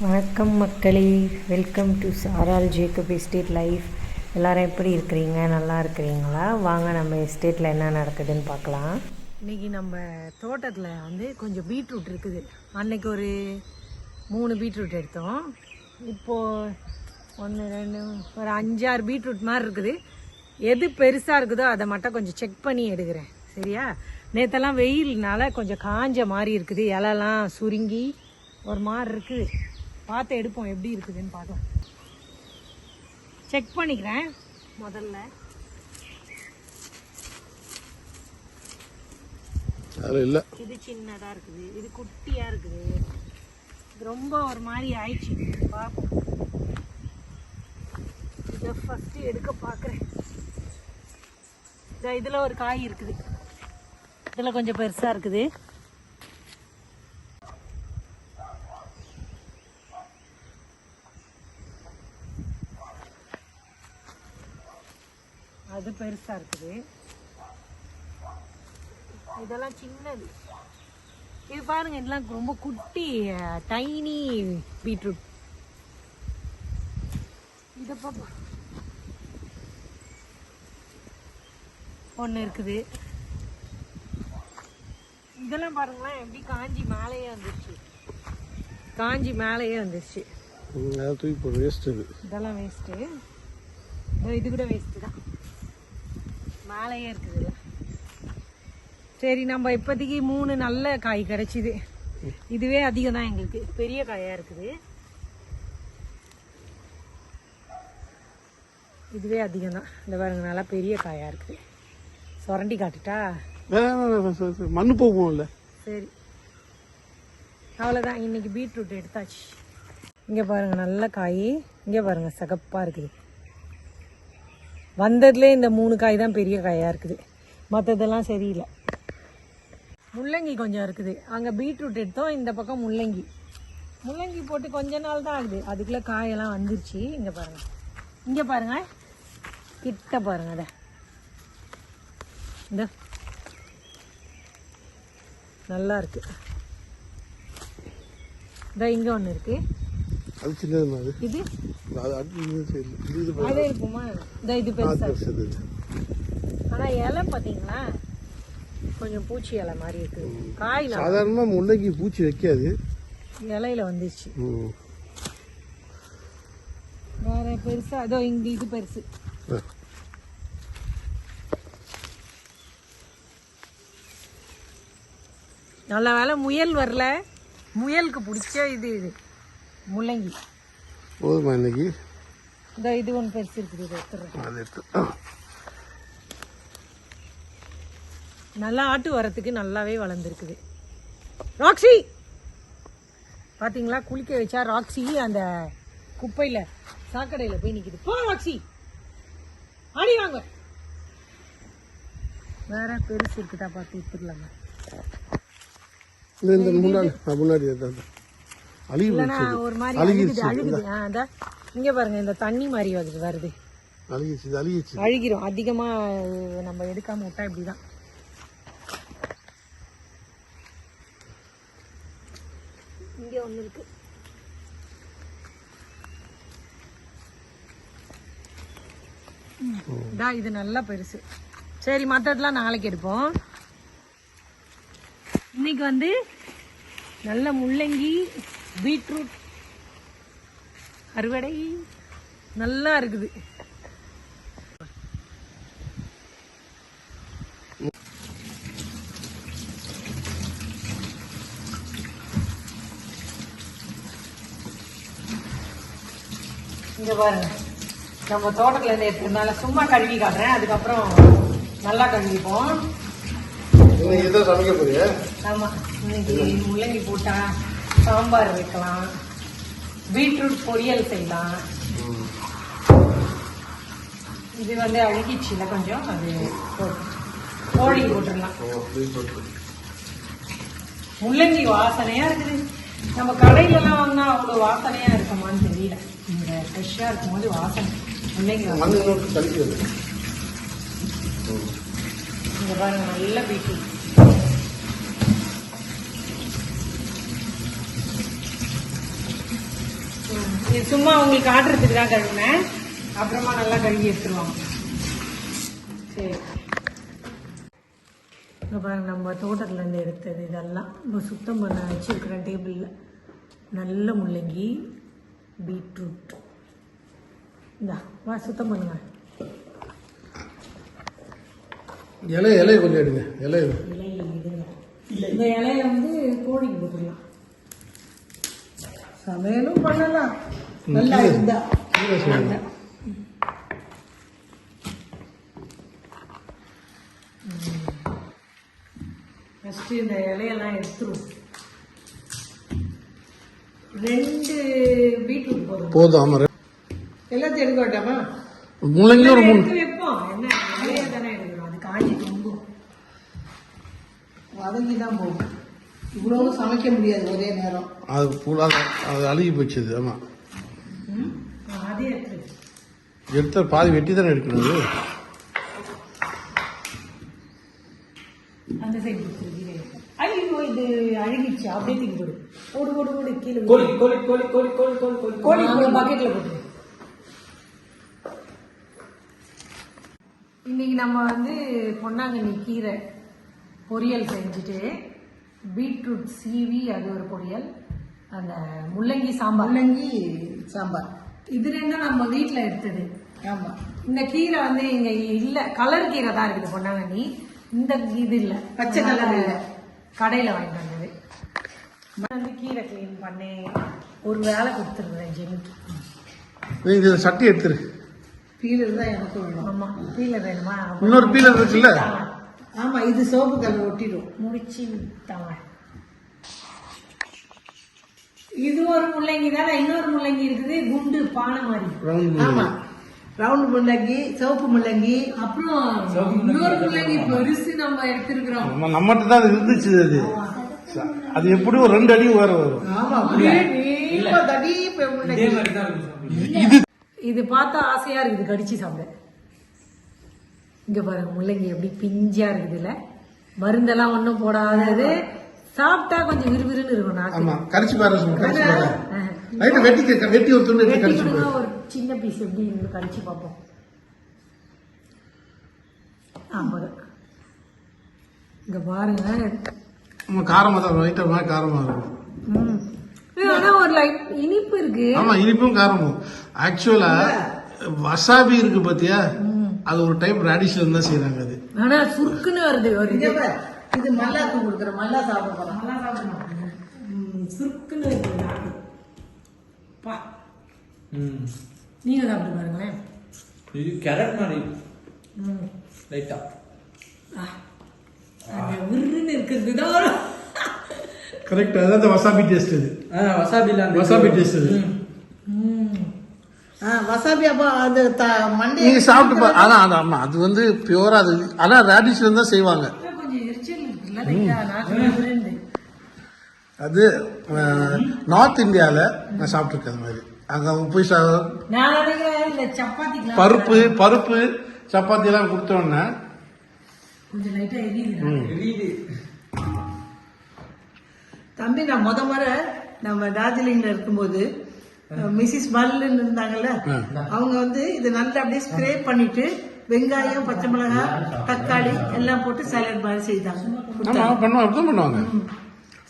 வணக்கம் மக்களே. Welcome to Charal Jacob estate life எல்லாரும் எப்படி இருக்கிறீங்க? நல்லா இருக்கிறீங்களா? வாங்க நம்ம எஸ்டேட்டில் என்ன நடக்குதுன்னு பார்க்கலாம். இன்றைக்கி நம்ம தோட்டத்தில் வந்து கொஞ்சம் பீட்ரூட் இருக்குது. அன்னைக்கு ஒரு மூணு பீட்ரூட் எடுத்தோம். இப்போது ஒன்று ரெண்டு ஒரு அஞ்சாறு பீட்ரூட் மாதிரி இருக்குது. எது பெருசாக இருக்குதோ அதை மட்டும் கொஞ்சம் செக் பண்ணி எடுக்கிறேன். சரியா? நேற்றெல்லாம் வெயில்னால கொஞ்சம் காஞ்ச மாதிரி இருக்குது. இலைலாம் சுருங்கி ஒரு மாதிரி இருக்குது. பார்த்து எடுப்போம் எப்படி இருக்குதுன்னு பார்க்கலாம். செக் பண்ணிக்கிறேன். முதல்ல. இல்லை. இது சின்னதாக இருக்குது. இது குட்டியாக இருக்குது. இது ரொம்ப ஒரு மாதிரி ஆயிடுச்சு. பார்ப்போம். இதை ஃபஸ்ட்டு எடுக்க பார்க்குறேன். இந்த இதில் ஒரு காய் இருக்குது. இதில் கொஞ்சம் பெருசாக இருக்குது அது பெருசாக இருக்குது. இதெல்லாம் சின்னது. இது பாருங்க இதெல்லாம் ரொம்ப குட்டி டைனி பீட்ரூட் இத பாப்பா. ஒன்று இருக்குது. இதெல்லாம் பாருங்களேன் எப்படி காஞ்சி மேலேயே வந்துருச்சு. காஞ்சி மேலேயே வந்துருச்சு. ம், அதை தூக்கி போடு வேஸ்ட் இது. இதெல்லாம் வேஸ்ட்டு இது கூட வேஸ்ட்டு தான். மேலேயே இருக்குதுல்ல. சரி நம்ம இப்போதைக்கு மூணு நல்ல காய் கிடைச்சிது. இதுவே அதிகம் தான் எங்களுக்கு. பெரிய காயாக இருக்குது. இதுவே அதிகம் தான். இந்த பாருங்க நல்லா பெரிய காயாக இருக்குது. சுரண்டி காட்டுட்டா. மண்ணு போகும்ல. சரி. அவ்வளோதான் இன்னைக்கு பீட்ரூட் எடுத்தாச்சு. இங்கே பாருங்க நல்ல காய். இங்கே பாருங்க சிகப்பாக இருக்குது. வந்ததுலேயே இந்த மூணு காய் தான் பெரிய காயாக இருக்குது. மற்றதெல்லாம் சரியில்லை. முள்ளங்கி கொஞ்சம் இருக்குது. அங்கே பீட்ரூட் எடுத்தோம் இந்த பக்கம் முள்ளங்கி. முள்ளங்கி போட்டு கொஞ்ச நாள் தான் ஆகுது. அதுக்குள்ளே காயெல்லாம் வந்துருச்சு. இங்கே பாருங்கள் இங்கே பாருங்க. கிட்ட பாருங்க அதை. இந்த. நல்லா இருக்குது இந்த இங்கே ஒன்று இருக்குது அது சின்னது அது? இது? அது அடுத்து இது சரி இது இது அதே இருக்குமா? இந்த இது பெருசா. பெருசு இது ஆனா இலை பாத்தீங்களா கொஞ்சம் பூச்சி இலை மாதிரி இருக்கு. காய் நல்லா- சாதாரணமாக முல்லைக்கு பூச்சி வைக்காது. இலையில வந்துருச்சு. ம். வேற பெருசா அதோ இங்க இது பெருசு. நல்ல வேலை முயல் வரல. முயலுக்கு பிடிச்ச இது இது. முள்ளங்கி. போதுமா இன்னைக்கு? இந்த இது ஒன்று பெருசு இருக்குது இது எடுத்துடுறேன். அதை எடுத்து ஆ. நல்லா ஆட்டு வரத்துக்கு நல்லாவே வளர்ந்துருக்குது. ராக்ஸி! பாத்தீங்களா? குளிக்க வச்சா ராக்ஸி அந்த குப்பையில சாக்கடையில போய் நிக்குது. போ ராக்ஸி! ஆடி வாங்க. வேற பெருசு இருக்குதா பார்த்து இந்த இந்த முன்னாடி முன்னாடி. அழுகி ஒரு மாதிரி அழுகுது அந்த இங்க பாருங்க இந்த தண்ணி மாதிரி வருது அழுகிரும் அதிகமா நம்ம எடுக்காம விட்டா இப்படிதான். இங்க ஒண்ணு இருக்கு. இதா நல்லா பெருசு. சரி மற்றதெல்லாம் நாளைக்கு எடுப்போம். இன்னைக்கு வந்து நல்ல முள்ளங்கி பீட்ரூட் அறுவடை நல்லா இருக்குது. இங்க பாருங்க. நம்ம தோட்டத்துல இருந்து எடுத்ததுனால சும்மா கழுவி காட்டுறேன். அதுக்கப்புறம் நல்லா கழுவிப்போம். இன்னைக்கு இதை சமைக்க போறியா? ஆமா. இன்னைக்கு முள்ளங்கி போட்டா சாம்பார் வைக்கலாம். பீட்ரூட் பொரியல் செய்யலாம். இது வந்து அழுகிச்சுல கொஞ்சம் அது கோழி போட்டுடலாம். முள்ளங்கி வாசனையா இருக்குது. நம்ம கடையில எல்லாம் வாங்கினா அவ்வளவு வாசனையா இருக்குமான்னு தெரியல. இங்க ஃப்ரெஷ்ஷா இருக்கும்போது வாசனை. முள்ளங்கி இங்க பாருங்க நல்ல பீட்ரூட். இது சும்மா உங்களுக்கு ஆடுறதுக்கு தான் கழுவினேன். அப்புறமா நல்லா கழுவி எடுத்துருவாங்க சரி. இங்க பாருங்க நம்ம தோட்டத்துல இருந்து எடுத்தது இதெல்லாம். இப்போ சுத்தம் பண்ண வச்சிருக்கிறேன் டேபிளில் நல்ல முள்ளங்கி பீட்ரூட் இந்தா வா சுத்தம் பண்ணுங்க. இலை இலையை கொஞ்சம் எடுங்க. இலை இலை இதுங்க இந்த இலைய வந்து கோழிக்கு போட்டுடலாம் சமையலும் பண்ணலாம். நல்லா இருந்தா. ஃபஸ்ட்டு இந்த இலையெல்லாம் எடுத்துருவோம் ரெண்டு பீட்ரூட் போதும். போதும் ஆமாம் எல்லாத்தையும் எடுக்க வேண்டாமா? முள்ளங்கி ஒரு மூணு. வைப்போம் என்ன? இலைய தானே எடுக்கிறோம். அது காஞ்சி தொங்கும். வதங்கி தான் போகும். இவ்வளவு சமைக்க முடியாது ஒரே நேரம். அது ஃபுல்லாக அது அழுகி போச்சுது ஆமாம் எடுத்த பாதி வெட்டி தானே எடுக்கணும் அது. அந்த சைடு ஐயோ இது அழுகிடுச்சு அப்படியே தூக்கி போடு. ஓடு ஓடு ஓடு கீழே கோழி கோழி கோழி கோழி கோழி கோழி கோழி கோழி. கோழி பக்கெட்ல போட்டு இன்னைக்கு நம்ம வந்து பொன்னாங்கண்ணி கீரை பொரியல் செஞ்சுட்டு பீட்ரூட் சீவி அது ஒரு பொரியல். அந்த முள்ளங்கி சாம்பார். முள்ளங்கி சாம்பார். இது ரெண்டும் நம்ம வீட்டில் எடுத்தது. ஆமா. இந்த கீரை வந்து இங்க இல்ல. கலர் கீரை தான் இருக்குது பொன்னாங்கண்ணி. இந்த இது இல்ல. பச்சை கலர் இல்ல. கடையில வாங்கிட்டு வந்தது. வந்து கீரை க்ளீன் பண்ணி ஒரு வேலை கொடுத்துருக்குறேன் ஜெமிக்கு இந்த சட்டி எடுத்துரு. பீலர் தான் எனக்கு வேணும். ஆமா. பீலர் வேணுமா? இன்னொரு பீலர் இருக்குல்ல? ஆமா இது சோப்பு கலர் ஒட்டிடும். முடிச்சு தாங்க இது ஒரு முள்ளங்கி தானே இன்னொரு முள்ளங்கி இருக்குது குண்டு பானை மாதிரி. ரவுண்ட் ஆமா. ரவுண்ட் முள்ளங்கி சிவப்பு முள்ளங்கி அப்புறம் இன்னொரு முள்ளங்கி பெருசு நம்ம எடுத்திருக்கிறோம். நம்ம நம்மகிட்ட தான் இருந்துச்சு அது. அது எப்படி ஒரு ரெண்டு அடி உயர வரும். ஆமா அப்படியே நீளமா தடிப்ப இதே இது பார்த்தா ஆசையா இருக்குது கடிச்சு சாப்பிட. இங்க பாருங்க முள்ளங்கி எப்படி பிஞ்சா இருக்குதுல்ல மருந்தெல்லாம் ஒண்ணும் போடாதது. சாப்பிட்டா கொஞ்சம் விறுவிறுன்னு இருக்கும் நாக்கு. ஆமா கரிச்சு பாரு கரிச்சு. ரைட்டு வெட்டி வெட்டி ஒரு துண்டு வெட்டி கரிச்சு பாரு. ஒரு சின்ன பீஸ் எப்படி இருந்து கடிச்சு பார்ப்போம். ஆமாம் இங்க பாருங்க. நம்ம காரமா தான் ரைட்டா மாதிரி காரமா இருக்கும் ஆனா ஒரு லைட் இனிப்பு இருக்கு. ஆமா இனிப்பும் காரமும். ஆக்சுவலா வசாபி இருக்கு பாத்தியா? அது ஒரு டைப் ரேடிஷ்ல இருந்தா செய்யறாங்க அது. ஆனா சுருக்குன்னு வருது ஒரு இங்க இது பாரு, இது மல்லாக்கு கொடுக்குற மல்லா சாப்பிட போறோம். நல்லா சாப்பிடணும் ம், சுருக்குன்னு நாக்கு பா. ம். நீங்க சாப்பிட்டு பாருங்களேன். இது கேரட் மாதிரி. ம். லைட்டா ஆ. அந்த விருன்னு இருக்கிறது தான் கரெக்ட் அதான் வசாபி டேஸ்ட் அது வசாபில வசாபி டேஸ்ட் அது ம். வசாபி அப்போ அது த மண்டை சாப்பிட்டு பா அதான் அது ஆமாம் அது வந்து பியூராக அது. ஆனால் ரேடிஷில் தான் செய்வாங்க. அது நார்த் இந்தியாவில் நான் சாப்பிட்ருக்கேன் அது மாதிரி. அங்கே போய் பருப்பு பருப்பு சப்பாத்தி எல்லாம் கொடுத்தோன்னே தம்பி நான் முத முறை நம்ம டார்ஜிலிங்கில் இருக்கும்போது மிஸ்ஸஸ் மல்லுன்னு இருந்தாங்கல்ல அவங்க வந்து இது நல்லா அப்படியே ஸ்ப்ரே பண்ணிட்டு வெங்காயம் பச்சை மிளகாய் தக்காளி எல்லாம் போட்டு சாலட் மாதிரி செய்தாங்க.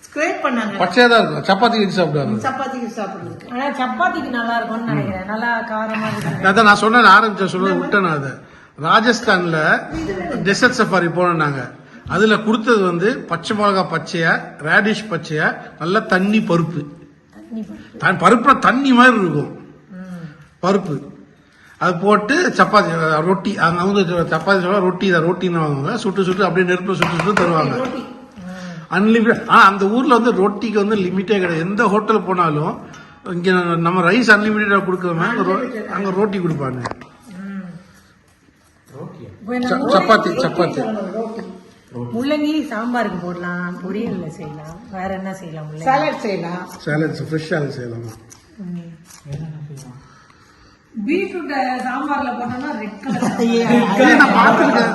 ஸ்க்ரேப் பண்ணாங்க. பச்சையா தான் இருக்கும். சப்பாத்தி வச்சு சாப்பிடுவாங்க. சப்பாத்திக்கு சாப்பிடுறதுக்கு ஆனா சப்பாத்திக்கு நல்லா இருக்கும்னு நினைக்கிறேன். நல்லா காரமா அதான் நான் சொன்னேன் ஆரம்பிச்ச சொல்ல விட்டேன் நான் அதை. ராஜஸ்தான்ல டெசர்ட் சஃபாரி போனோம் நாங்க. அதுல கொடுத்தது வந்து பச்சை மிளகா பச்சையா ரேடிஷ் பச்சையா நல்ல தண்ணி பருப்பு. தண்ணி பருப்பு. த- பருப்புல தண்ணி மாதிரி இருக்கும். பருப்பு. அது போட்டு சப்பாத்தி ரொட்டி அங்க வந்து சப்பாத்தி சொல்ல ரொட்டி தான் ரொட்டின்னு வாங்குவாங்க. சுட்டு சுட்டு அப்படியே நெருப்பு சுட்டு சுட்டு தருவாங்க. அன்லிமிட் ஆனா அந்த ஊர்ல வந்து ரொட்டிக்கு வந்து லிமிட்டே கிடையாது. எந்த ஹோட்டல் போனாலும் இங்க நம்ம ரைஸ் அன்லிமிட்டடா கொடுக்கறோமே அங்க ரோ- அங்க ரோட்டி கொடுப்பாங்க. சப்பாத்தி சப்பாத்தி. முள்ளங்கி சாம்பாருக்கு போடலாம் பொரியல்ல செய்யலாம் வேற என்ன செய்யலாம் முள்ளங்கி? சாலட் செய்யலாம். சாலட்ஸ் ஃப்ரெஷ் சாலட் செய்யலாமா. பீட்ரூட் சாம்பார்ல போட்டோம்னா ரெட் கலர் நான் பார்த்துருக்கேன்.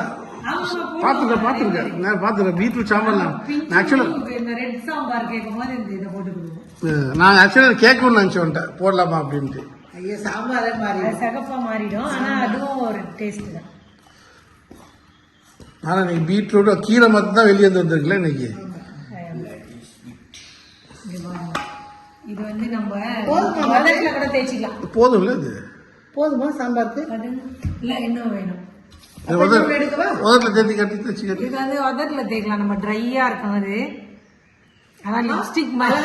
பார்த்துருக்கேன் பார்த்துருக்கேன். நான் பார்த்துருக்கேன். பீட்ரூட் சாம்பார்லாம் நான் ஆக்சுவலா இந்த ரெட் சாம்பார் கேட்கும் போது இந்த இதை போட்டு கொடுப்போம் நான் ஆக்சுவலாக கேட்கணும்னு நினச்சி வந்துட்டேன் போடலாமா அப்படின்ட்டு. ஐயோ சாம்பாரே மாறி சகப்பா மாறிடும். ஆனா அதுவும் ஒரு டேஸ்ட் தான். ஆனால் இன்னைக்கு பீட்ரூட் கீரை மட்டும் தான் வெளியே வந்து வந்திருக்குல்ல இன்னைக்கு? இது வந்து நம்ம போதுமா? கூட தேய்ச்சிக்கலாம். போதும்ல இது? போதுமா சாம்பாருக்கு இல்ல இன்னும் வேணும். உதட்டில் தேத்தி கட்டி தச்சு கட்டி. இது வந்து உதட்டுல தேய்க்கலாம். நம்ம ட்ரையா இருக்கும் அது. ஆனா லிப்ஸ்டிக் மாதிரி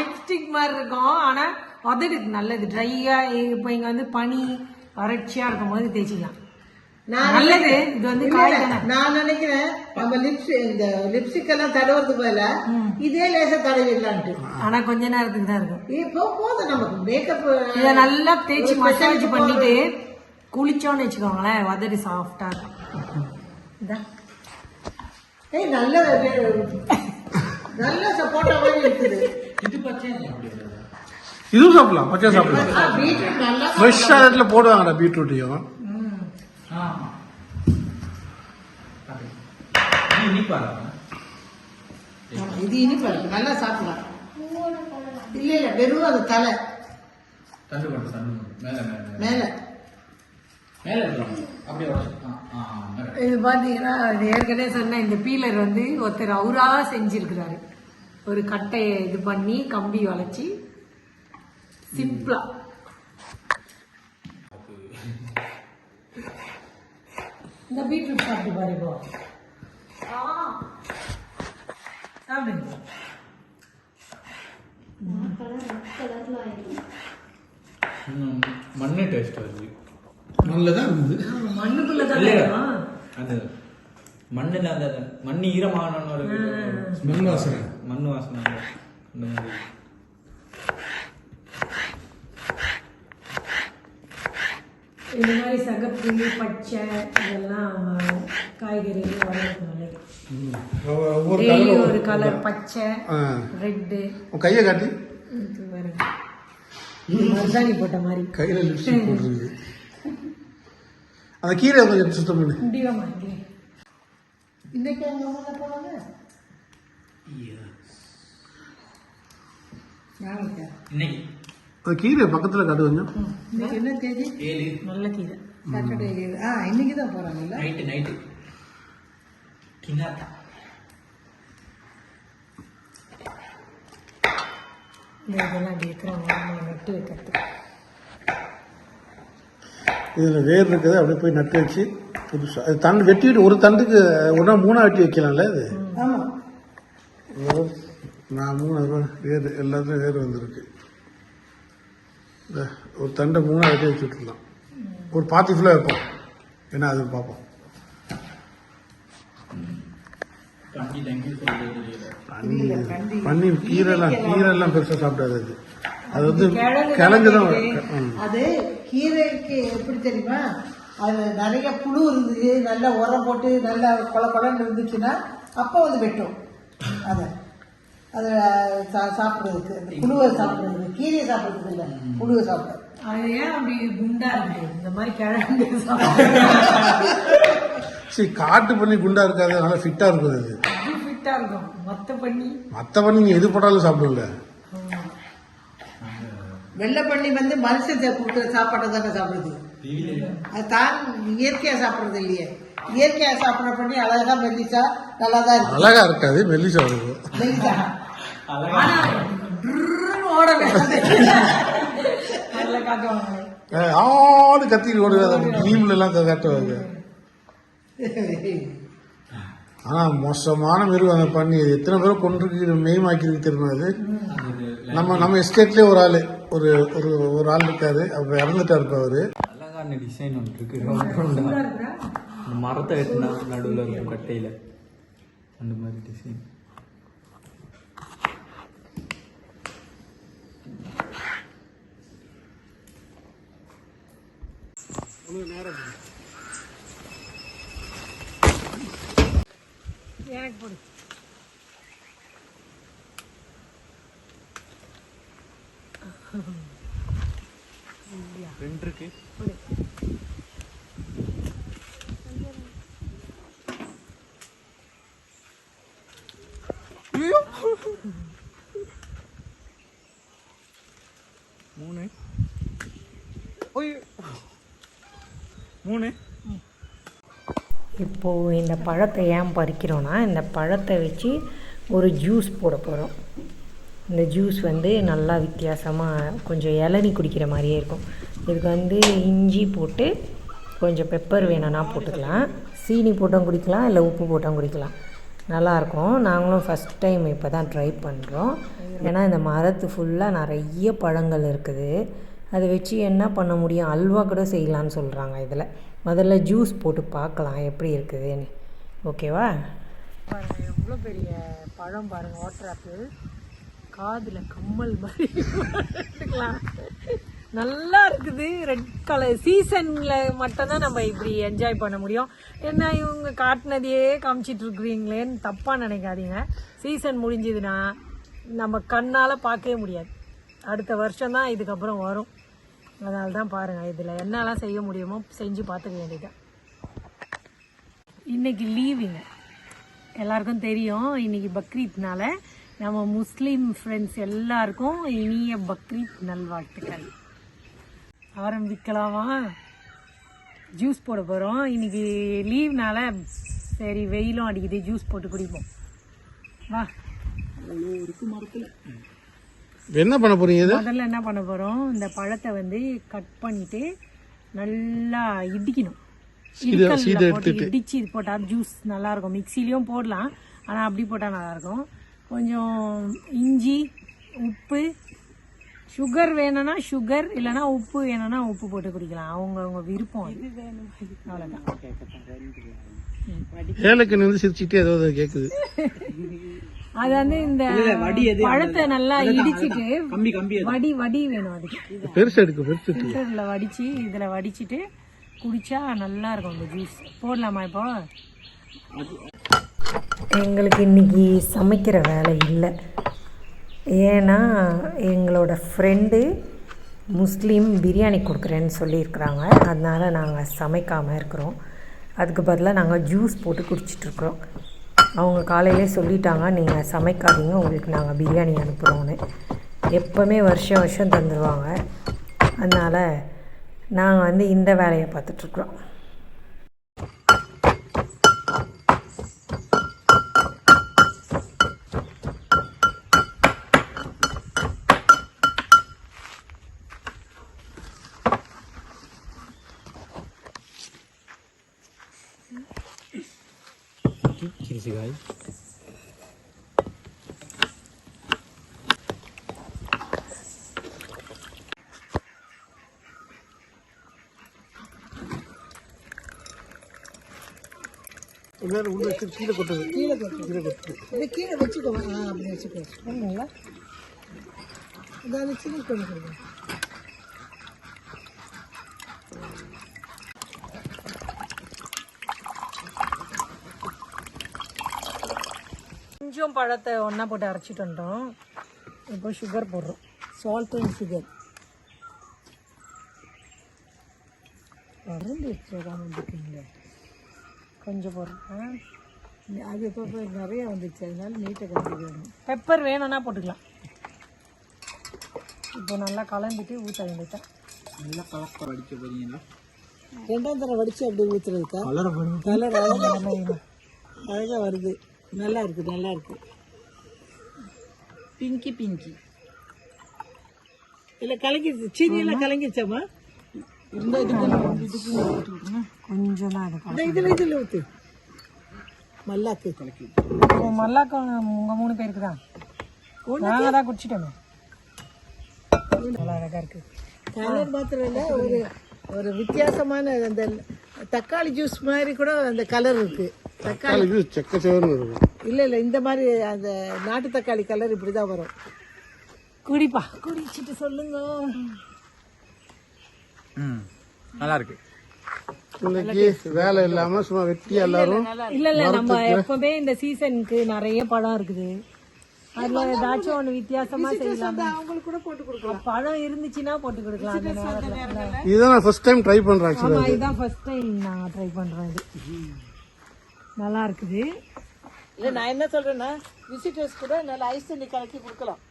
லிப்ஸ்டிக் மாதிரி இருக்கும். ஆனா உதடுக்கு நல்லது. ட்ரையா இப்போ இங்க வந்து பனி வறட்சியா இருக்கும் போது தேய்ச்சிக்கலாம். நல்லது. இது வந்து நான் நினைக்கிறேன் நம்ம லிப்ஸ் இந்த லிப்ஸ்டிக் எல்லாம் தடவுறதுக்கு பதிலா இதே லேசா தடவிடலான்ட்டு. ஆனா கொஞ்ச நேரத்துக்கு தான் இருக்கும். இப்போ போதும் நமக்கு. மேக்கப் இத நல்லா தேய்ச்சி மசாஜ் பண்ணிட்டு குளிச்சோன்னு வச்சுக்கோங்களேன் உதடு சாஃப்டா இருக்கும். ஏய் நல்ல நல்ல சப்போட்டா மாதிரி இருக்குது. இது பச்சை இதுவும் சாப்பிடலாம் பச்சை சாப்பிடலாம். பீட்ரூட் நல்லா ஃப்ரெஷ் சாலட்ல போடுவாங்கடா பீட்ரூட்டையும். ஆமா. இனிப்பா இது இனிப்பு இருக்கு நல்லா சாப்பிடலாம். இல்ல இல்ல வெறும் அது தலை. தண்டு கொண்டு தண்டு. மேல மேல மேல. அப்படியே. இது பாத்தீங்கன்னா இது ஏற்கனவே சொன்ன இந்த பீலர் வந்து ஒருத்தர் அவரா செஞ்சிருக்கிறாரு. ஒரு கட்டையை இது பண்ணி கம்பி வளைச்சி சிம்பிளா. இந்த பீட்ரூட் சாப்பிட்டு பாரு இப்போ சாப்பிடுங்க. மண்ணு டேஸ்ட் வருது நல்லதான் இருந்தது. மண்ணுக்குள்ள தான். அது மண்ணுல அந்த மண் ஈரமான ஒரு மண் வாசனை. மண் வாசனை. அந்த மாதிரி. இந்த மாதிரி சகப்பு பச்சை இதெல்லாம் காய்கறிகள் ஒவ்வொரு டெய்லி ஒரு கலர் பச்சை. ரெட்டு. கையை காட்டி. மருதாணி போட்ட மாதிரி. கையில லிப்ஸ்டிக் போட்டுருக்கு. அந்த கீரை கொஞ்சம் சுத்தம் பண்ணு. முடியாம இன்னைக்கு எங்க அம்மா போனாங்க நாளைக்கா. இன்னைக்கு. அந்த கீரை பக்கத்துல காட்டு கொஞ்சம். இன்னைக்கு என்ன தேதி? ஏழு. நல்ல கீரை. சாட்டர்டே ஆ இன்னைக்கு தான் போறாங்கல்ல? நைட்டு நைட்டு கிண்ணாத்தா. இதெல்லாம் நம்ம நட்டு வைக்கிறதுக்கு. இதுல வேர் இருக்குது அப்படியே போய் நட்டு வச்சு புதுசா. அது தண்டு வெட்டிட்டு ஒரு தண்டுக்கு ஒன்றா மூணா வெட்டி வைக்கலாம்ல இது? ஆமா. ஒரு- நான் மூணு வேர் எல்லாத்துலையும் வேர் வந்திருக்கு. ஒரு தண்டை மூணா வெட்டி வச்சு விட்டுருலாம் ஒரு பாத்தி ஃபுல்லாக வைப்போம். ஏன்னா அது பார்ப்போம். பன்னி கீரைலாம் கீரைலாம். பெருசாக சாப்பிடாது அது. அது வந்து கிழங்கு தான். அது கீரைக்கு எப்படி தெரியுமா? அது நிறைய புழு இருந்தது. நல்லா உரம் போட்டு நல்லா கொல கொலன்னு இருந்துச்சுன்னா அப்போ வந்து வெட்டும் அதை. அதை சா- சாப்பிடுறதுக்கு. அந்த புழுவை சாப்பிடுறதுக்கு. கீரையை சாப்பிடுறதுக்கு இல்லை. புழுவை சாப்பிடுறது அது ஏன் அப்படி குண்டா இருக்கு? இந்த மாதிரி கிழங்கு சரி காட்டு பண்ணி குண்டா இருக்காது. நல்லா ஃபிட்டாக இருக்குது அது. ஃபிட்டா இருக்கும். மொத்த பண்ணி? மற்ற பண்ணி நீங்கள் எது போட்டாலும் சாப்பிடும்ல. வெள்ளை பண்ணி வந்து மனுஷன் சா- கொடுக்குற சாப்பாட்டை தானே சாப்பிடுது. அது தான் இயற்கையா சாப்பிடுறது இல்லையே. இயற்கையா சாப்பிட்ற பண்ணி அழகா மெல்லிசா நல்லா தான் இருக்கு. அழகா இருக்காது. மெல்லிசா இருக்கும் மெல்லிசா ஆடு கத்தி ஓடுறது மீம்ல எல்லாம் காட்டுவாங்க. ஆனா மோசமான மிருகம் அந்த பண்ணி. அது எத்தனை பேரை கொண்டிருக்கு மெய்மாக்கிருக்கு தெரியுமா அது? நம்ம நம்ம எஸ்டேட்லயே ஒரு ஆளு. ஒரு ஒரு ஒரு ஆள் இருக்காரு. அவர் இறந்துட்டாரு இப்ப அவரு. அழகான டிசைன் ஒன்று இருக்கு. மரத்தை வெட்டினா நடுவில் இருக்கும் கட்டையில. அந்த மாதிரி டிசைன் எனக்கு போடு. ரெண்டு இருக்கு. இப்போது இந்த பழத்தை ஏன் பறிக்கிறோன்னா இந்த பழத்தை வச்சு ஒரு ஜூஸ் போட போகிறோம் இந்த ஜூஸ் வந்து நல்லா வித்தியாசமாக கொஞ்சம் இளநி குடிக்கிற மாதிரியே இருக்கும். இதுக்கு வந்து இஞ்சி போட்டு கொஞ்சம் பெப்பர் வேணும்னா போட்டுக்கலாம். சீனி போட்டும் குடிக்கலாம் இல்லை உப்பு போட்டும் குடிக்கலாம். நல்லாயிருக்கும். நாங்களும் ஃபஸ்ட் டைம் இப்போ தான் ட்ரை பண்ணுறோம் ஏன்னா இந்த மரத்து ஃபுல்லாக நிறைய பழங்கள் இருக்குது. அதை வச்சு என்ன பண்ண முடியும்? அல்வா கூட செய்யலான்னு சொல்கிறாங்க இதில். முதல்ல ஜூஸ் போட்டு பார்க்கலாம் எப்படி இருக்குதுன்னு. ஓகேவா? பாருங்கள் எவ்வளோ பெரிய பழம் பாருங்கள் வாட்டர் ஆப்பிள் காதில் கம்மல் மாதிரி எடுத்துக்கலாம் நல்லா இருக்குது. ரெட் கலர் சீசனில் மட்டும்தான் நம்ம இப்படி என்ஜாய் பண்ண முடியும். என்ன இவங்க காட்டினதையே காமிச்சிட்டு இருக்கிறீங்களேன்னு தப்பாக நினைக்காதீங்க. சீசன் முடிஞ்சதுன்னா நம்ம கண்ணால் பார்க்கவே முடியாது. அடுத்த வருஷம் தான் இதுக்கப்புறம் வரும். அதனால தான் பாருங்கள் இதில் என்னெல்லாம் செய்ய முடியுமோ செஞ்சு பார்த்துக்க வேண்டியதான் இன்னைக்கு லீவுங்க எல்லாருக்கும் தெரியும் இன்னைக்கு பக்ரீத்னால நம்ம முஸ்லீம் ஃப்ரெண்ட்ஸ் எல்லாருக்கும் இனிய பக்ரீத் நல்வாழ்த்துக்கள். ஆரம்பிக்கலாமா? ஜூஸ் போட போகிறோம் இன்னைக்கு லீவ்னால சரி வெயிலும் அடிக்குது ஜூஸ் போட்டு குடிப்போம். வா. என்ன பண்ண போறீங்க இது? முதல்ல என்ன பண்ண போறோம் இந்த பழத்தை வந்து கட் பண்ணிட்டு நல்லா இடிக்கணும். இடிச்சு இது போட்டா ஜூஸ் நல்லா இருக்கும் மிக்சிலையும் போடலாம் ஆனா அப்படி போட்டா நல்லா இருக்கும் கொஞ்சம் இஞ்சி உப்பு சுகர் வேணும்னா சுகர் இல்லைன்னா உப்பு வேணும்னா உப்பு போட்டு குடிக்கலாம். அவங்க அவங்க விருப்பம் அது. அவ்வளவுதான். ஏலக்கண்ணி வந்து சிரிச்சுட்டே ஏதோ ஏதோ கேக்குது. அது வந்து இந்த பழத்தை நல்லா இடிச்சிட்டு கம்பி கம்பி வடி வடி வேணும் அதுக்கு. பெருசு எடுக்கு பெருசு. ஃபில்டரில் வடித்து இதில் வடிச்சிட்டு குடித்தா நல்லா இருக்கும் இந்த ஜூஸ் போடலாமா இப்போ? எங்களுக்கு இன்னைக்கு சமைக்கிற வேலை இல்லை. ஏன்னா எங்களோட ஃப்ரெண்டு முஸ்லீம் பிரியாணி கொடுக்குறேன்னு சொல்லியிருக்கிறாங்க. அதனால் நாங்கள் சமைக்காமல் இருக்கிறோம். அதுக்கு பதிலாக நாங்கள் ஜூஸ் போட்டு குடிச்சிட்ருக்குறோம் அவங்க காலையிலே சொல்லிட்டாங்க நீங்கள் சமைக்காதீங்க உங்களுக்கு நாங்கள் பிரியாணி அனுப்புகிறோன்னு எப்போவுமே வருஷம் வருஷம் தந்துடுவாங்க அதனால் நாங்கள் வந்து இந்த வேலையை பார்த்துட்ருக்குறோம் காய் மேல உள்ள வச்சு கீழே கொட்டுது கீழே கொட்டு கீழே கொட்டுது இதை கீழே வச்சுக்கோ ஆ அப்படி வச்சுக்கோ பண்ணுங்களா இதை சின்ன கொண்டு கொடுங்க. பழத்தை ஒன்றா போட்டு அரைச்சிட்டு வந்துட்டோம். இப்போ சுகர் போடுறோம். சால்ட் அண்ட் சுகர் மருந்து வச்சுருக்காம இருக்கீங்க கொஞ்சம் போடுறேன் அது இப்போ நிறைய வந்துச்சு அதனால நீட்டை கலந்து வேணும். பெப்பர் வேணும்னா போட்டுக்கலாம். இப்போ நல்லா கலந்துட்டு ஊற்ற வேண்டியதான் நல்லா கலப்பா அடிக்க போறீங்களா ரெண்டாம் தடவை வடிச்சு அப்படியே ஊற்றுறதுக்கா கலரை கலர் அழகாக வருது. நல்லா இருக்கு நல்லா இருக்கு பிங்கி பிங்கி. இல்லை கலங்கிடுச்சு சீனி எல்லாம் கலங்கிடுச்சாமா இந்த இதுக்கு கொஞ்சம் தான் இருக்கும் இந்த இதில் இதில் ஊற்று மல்லாக்கு. கலக்கி இப்போ மல்லாக்கம் உங்கள் மூணு பேருக்கு தான்? நாங்கள் தான் குடிச்சிட்டோமே. நல்லா அழகாக இருக்குது கலர் மாத்திரம் இல்லை ஒரு ஒரு வித்தியாசமான அந்த தக்காளி ஜூஸ் மாதிரி கூட அந்த கலர் இருக்கு. தக்காளி செக்க சேவர்னு இருக்கும் இல்லை இல்லை இந்த மாதிரி அந்த நாட்டு தக்காளி கலர் இப்படி தான் வரும். குடிப்பா. குடிச்சிட்டு சொல்லுங்க. ம் நல்லா இருக்கு. இன்னைக்கு வேலை இல்லாம சும்மா வெட்டியா எல்லாரும் இல்ல இல்ல நம்ம எப்பவுமே இந்த சீசனுக்கு நிறைய பழம் இருக்குது. அதுல ஏதாச்சும் ஒண்ணு வித்தியாசமா செய்யலாம். அவங்களுக்கு கூட போட்டு கொடுக்கலாம். பழம் இருந்துச்சுன்னா போட்டு கொடுக்கலாம். அந்த நேரத்துல. இதுதான் நான் ஃபர்ஸ்ட் டைம் ட்ரை பண்றேன் ஆக்சுவலா ஆமா இதுதான் ஃபர்ஸ்ட் டைம் நான் ட்ரை பண்றேன் இது. நல்லா இருக்குது இல்லை நான் என்ன சொல்றேன்னா விசிட்டர்ஸ் கூட நல்ல ஐஸ் தண்ணி கலக்கி கொடுக்கலாம்.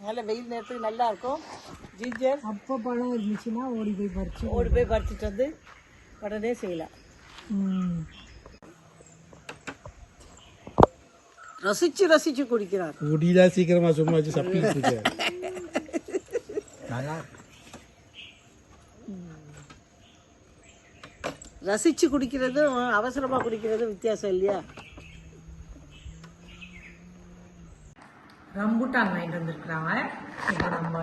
நல்ல வெயில் நேரத்துக்கு நல்லா இருக்கும் ஜிஞ்சர் அப்போ பழம் இருந்துச்சுன்னா ஓடி போய் பறிச்சு ஓடி போய் பறிச்சுட்டு வந்து உடனே செய்யலாம். ரசிச்சு ரசிச்சு குடிக்கிறார். முடியல சீக்கிரமா சும்மா வச்சு சப்பிட்டு இருக்க. ரசிச்சு குடிக்கிறதும் அவசரமா குடிக்கிறதும் வித்தியாசம் இல்லையா? ரம்புட்டான் வாங்கிட்டு வந்திருக்கிறாங்க. இப்போ நம்ம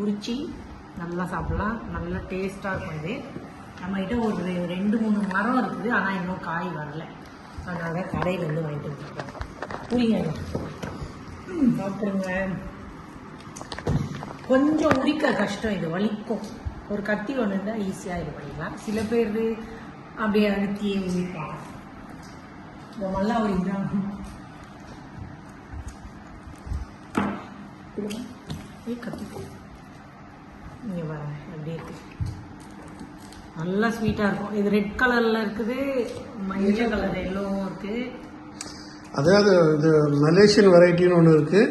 உரிச்சி நல்லா சாப்பிடலாம். நல்லா டேஸ்ட்டாக இருக்கும் இது. நம்மகிட்ட ஒரு ரெண்டு மூணு மரம் இருக்குது. ஆனால் இன்னும் காய் வரல. அதனால கடையிலேருந்து வாங்கிட்டு வந்துருக்கோம். புளிங்க சாப்பிடுங்க. கொஞ்சம் உரிக்க கஷ்டம் இது. வலிக்கும். ஒரு கத்தி ஒன்று இருந்தால் ஈஸியாக இது பண்ணிக்கலாம் சில பேர் அப்படியே அழுத்தியே உரிப்பாங்க இந்த மல்லா உரிக்கிறாங்க ஏய், கத்திக்கோ இங்கே பாருங்க எப்படி இருக்கு? நல்லா ஸ்வீட்டாக இருக்கும். இது ரெட் கலரில் இருக்குது மஞ்சள் கலர் எல்லோவும் இருக்குது அதாவது இது மலேசியன் வெரைட்டின்னு ஒன்று இருக்கு.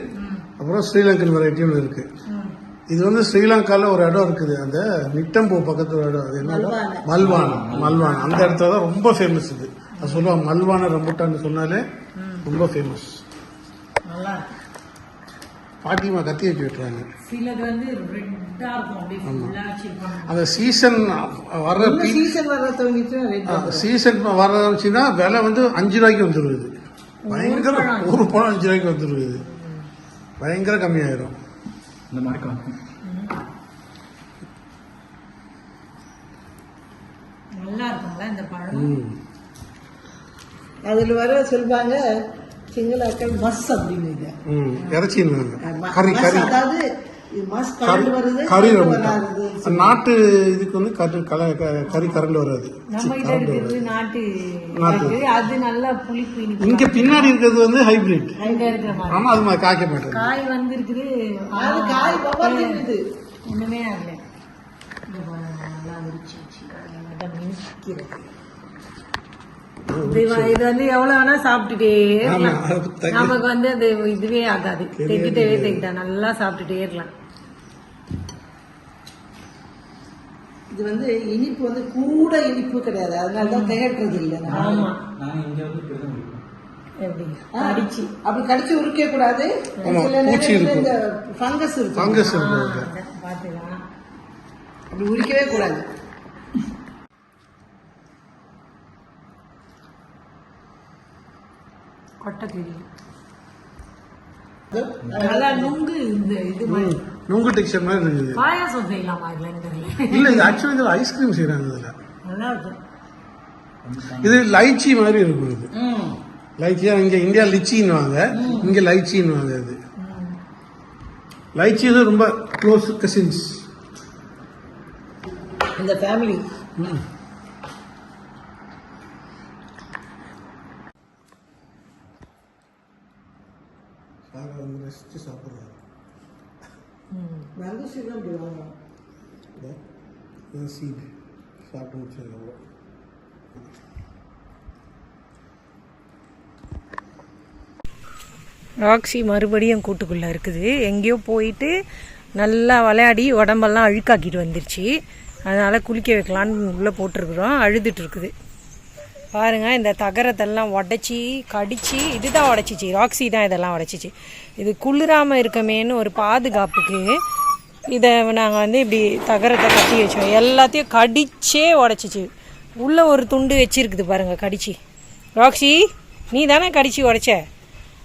அப்புறம் ஸ்ரீலங்கன் வெரைட்டின்னு இருக்கு. இது வந்து ஸ்ரீலங்கால ஒரு இடம் இருக்குது. அந்த நிட்டம்பூ பக்கத்துல ஒரு இடம். அது என்ன மல்வான். மல்வான் அந்த இடத்துல தான் ரொம்ப ஃபேமஸ் இது. அது சொல்லுவாங்க மல்வான ரம்புட்டான்னு சொன்னாலே ரொம்ப ஃபேமஸ் பாட்டிமா கத்தி வச்சு விட்டுறாங்க. அந்த சீசன் வர்ற சீசன் வர ஆரம்பிச்சுன்னா விலை வந்து அஞ்சு ரூபாய்க்கு வந்துருது. பயங்கர ஒரு பழம் அஞ்சு ரூபாய்க்கு வந்துருது. பயங்கர கம்மியாயிரும். இந்த மாதிரி காணும் நல்லா இருக்கும்ல இந்த பழம். அதுல வர சொல்லுவாங்க சிங்களாக்கள் மஸ் கறி கறி. அதாவது கறி நாட்டு இதுக்கு வந்து கறி கல கறி கரண்டு வராது. நாட்டு. அது நல்லா புளிப்பு இங்க பின்னாடி இருக்கிறது வந்து ஹைபிரிட் ஆனா அது மாதிரி காய்க்க மாட்டேங்குது. காய் வந்து இருக்குது அது காய் இருக்குது ஒண்ணுமே ஆகல. நல்லா வச்சு இது வந்து எவ்வளவு வேணா சாப்பிட்டுட்டே ஆமா இருக்கலாம். நமக்கு வந்து அது இதுவே ஆகாது. தெக்கிட்டவே தெக்கிட்டா நல்லா சாப்பிட்டுட்டே இருக்கலாம். இது வந்து இனிப்பு வந்து கூட இனிப்பு கிடையாது. அதனால தான் திகட்டுறது இல்லை. அடிச்சு அப்படி கடிச்சு உரிக்க கூடாது. இந்த ஃபங்கஸ் ஃபங்கஸ் இருக்கு பாத்துக்கலாம் அப்படி உரிக்கவே கூடாது. கொட்டை தெரியும் நல்லா நுங்கு இந்த இது மாதிரி. நுங்கு டெக்ஸ்டர் மாதிரி இருக்குது பாயாசம் செய்யலாமா தெரியல. இல்ல இது ஆக்சுவலி இதுல ஐஸ்கிரீம் செய்யறாங்க இதுல. நல்லா இது லைச்சி மாதிரி இருக்கும் இது. லைச்சி இங்க இந்தியா லிச்சின்னுவாங்க. இங்க லைச்சின்னுவாங்க இது. லைச்சி ரொம்ப க்ளோஸ் கசின்ஸ் இந்த ஃபேமிலி சாப்பிடுறாரு மேங்கோ சீட்லாம் இப்படி வாங்கலாம் சீட் சாப்பிட்டு முடிச்சதுக்கப்புறம் ராக்ஸி மறுபடியும் கூட்டுக்குள்ளே இருக்குது. எங்கேயோ போயிட்டு நல்லா விளையாடி உடம்பெல்லாம் அழுக்காக்கிட்டு வந்துருச்சு. அதனால் குளிக்க வைக்கலான்னு உள்ளே போட்டிருக்குறோம். அழுதுட்டு இருக்குது. பாருங்கள் இந்த தகரத்தெல்லாம் உடச்சி கடிச்சு இதுதான் உடச்சிச்சு ராக்ஸி தான் இதெல்லாம் உடச்சிச்சு. இது குளிராமல் இருக்கமேன்னு ஒரு பாதுகாப்புக்கு இதை நாங்கள் வந்து இப்படி தகரத்தை கட்டி வச்சோம். எல்லாத்தையும் கடிச்சே உடச்சிச்சு. உள்ளே ஒரு துண்டு வச்சிருக்குது பாருங்கள் கடிச்சு. ராக்ஸி நீ தானே கடிச்சு உடைச்ச?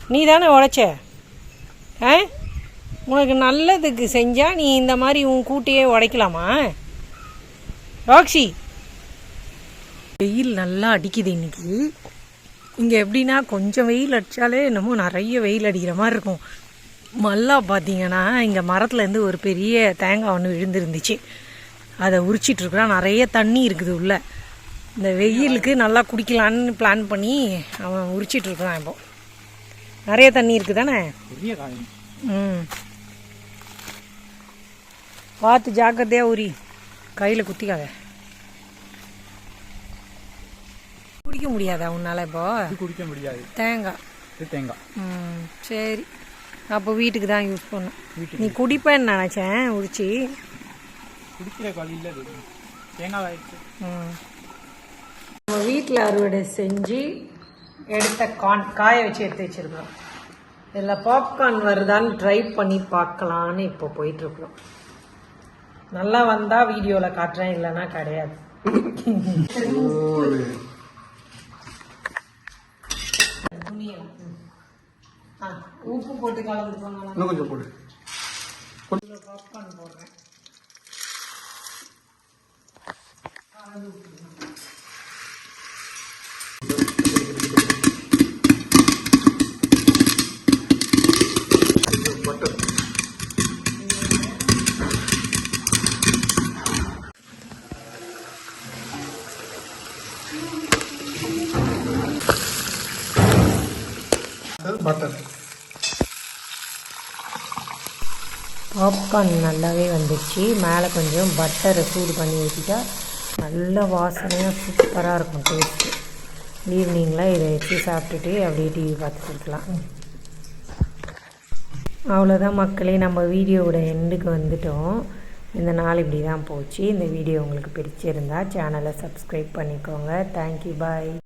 நீ தானே உடைச்ச? ஆ? உனக்கு நல்லதுக்கு செஞ்சால் நீ இந்த மாதிரி உன் கூட்டையே உடைக்கலாமா? ராக்ஸி வெயில் நல்லா அடிக்குது இன்னைக்கு. இங்கே எப்படின்னா கொஞ்சம் வெயில் அடித்தாலே என்னமோ நிறைய வெயில் அடிக்கிற மாதிரி இருக்கும். மல்லா பார்த்தீங்கன்னா இங்கே மரத்துலேருந்து ஒரு பெரிய தேங்காய் ஒன்று விழுந்துருந்துச்சு. அதை உரிச்சிட்டு இருக்கிறான் நிறைய தண்ணி இருக்குது உள்ள. இந்த வெயிலுக்கு நல்லா குடிக்கலான்னு பிளான் பண்ணி அவன் உரிச்சிட்டு இருக்கிறான் இப்போ. நிறைய தண்ணி இருக்குது தானே? ம். பார்த்து ஜாக்கிரதையாக உரி. கையில் குத்திக்காத. குடிக்க முடியாதா உன்னால இப்போ? இது குடிக்க முடியாது. தேங்காய். இது தேங்காய். ம் சரி. அப்போ வீட்டுக்கு தான் யூஸ் பண்ணும் நீ குடிப்பேன்னு நினச்சேன் உரிச்சி. குடிக்கிற காலையில் தேங்காய் ஆயிடுச்சு. ம். நம்ம வீட்டில் அறுவடை செஞ்சு எடுத்த கான் காய வச்சு எடுத்து வச்சிருக்கோம். இதில் பாப்கார்ன் வருதான்னு ட்ரை பண்ணி பார்க்கலான்னு இப்போ போயிட்டுருக்குறோம். நல்லா வந்தால் வீடியோவில் காட்டுறேன் இல்லைன்னா கிடையாது. உப்பு போட்டு கலந்துக்கோங்க இன்னும் கொஞ்சம் போடு. பாப்கார்ன் போடுறேன். பாப்கார்ன் நல்லாவே வந்துச்சு. மேலே கொஞ்சம் பட்டரை சூடு பண்ணி ஊற்றிட்டா நல்ல வாசனையாக சூப்பராக இருக்கும் டேஸ்ட்டு ஈவினிங்கில் இதை வச்சு சாப்பிட்டுட்டு அப்படியே டிவி பார்த்துட்டு இருக்கலாம். அவ்வளோதான் மக்களே நம்ம வீடியோவோட எண்டுக்கு வந்துட்டோம். இந்த நாள் இப்படி தான் போச்சு. இந்த வீடியோ உங்களுக்கு பிடிச்சிருந்தா சேனலை சப்ஸ்கிரைப் பண்ணிக்கோங்க. Thank you bye